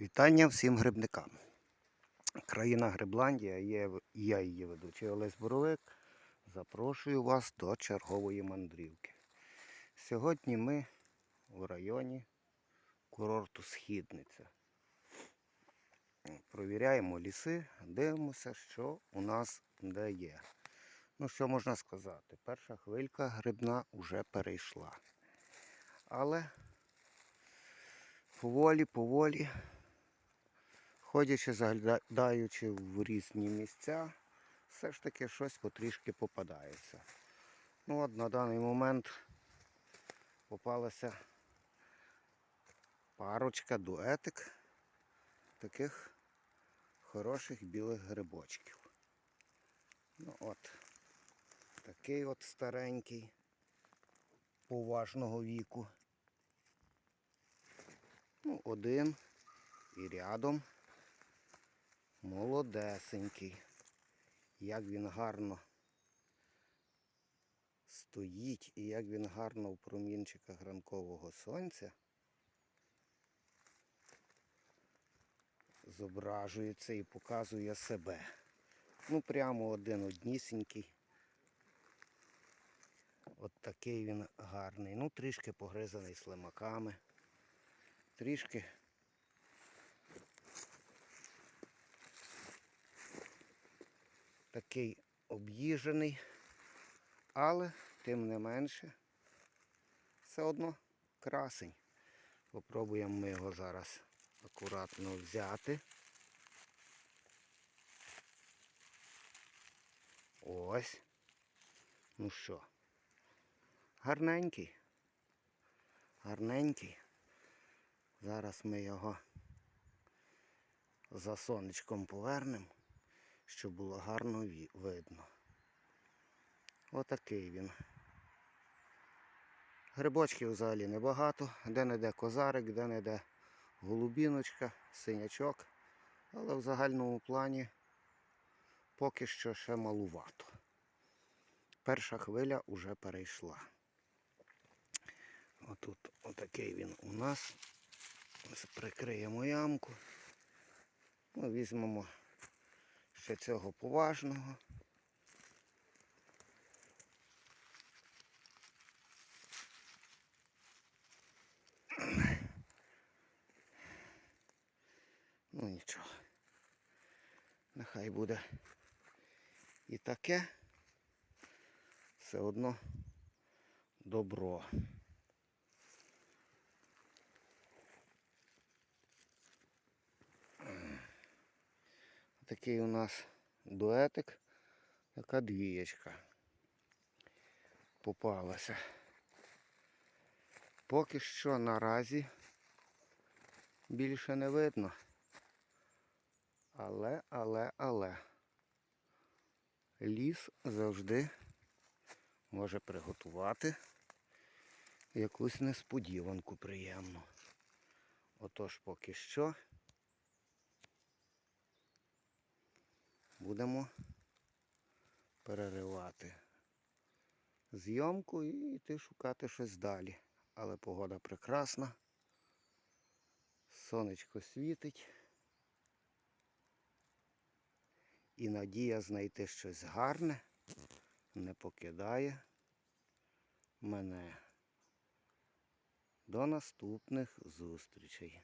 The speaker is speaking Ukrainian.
Вітання всім грибникам. Країна Грибландія, я її ведучий Олесь Боровик. Запрошую вас до чергової мандрівки. Сьогодні ми у районі курорту Східниця. Провіряємо ліси, дивимося, що у нас де є. Ну, що можна сказати? Перша хвилька грибна вже перейшла. Але поволі, поволі, ходячи, заглядаючи в різні місця, все ж таки щось потрішки попадається. Ну от на даний момент попалася парочка дуетик таких хороших білих грибочків. Ну от, такий от старенький, поважного віку. Ну, один і рядом молодесенький. Як він гарно стоїть і як він гарно в промінчиках ранкового сонця зображується і показує себе. Ну, прямо один однісінький. От такий він гарний. Ну, трішки погризаний слимаками. Трішки такий об'їжений, але тим не менше все одно красень. Попробуємо ми його зараз акуратно взяти. Ось. Ну що, гарненький. Гарненький. Зараз ми його за сонечком повернемо, щоб було гарно видно. Отакий він. Грибочків взагалі небагато, де-не-де козарик, де-не-де голубіночка, синячок. Але в загальному плані поки що ще малувато. Перша хвиля вже перейшла. Отут отакий він у нас. Прикриємо ямку. Ну, візьмемо ще цього поважного. Ну нічого. Нехай буде і таке. Все одно добро. Такий у нас дуетик, така двієчка попалася. Поки що наразі більше не видно. Але, але, але ліс завжди може приготувати якусь несподіванку приємну. Отож поки що будемо переривати зйомку і йти шукати щось далі. Але погода прекрасна. Сонечко світить. І надія знайти щось гарне не покидає мене. До наступних зустрічей.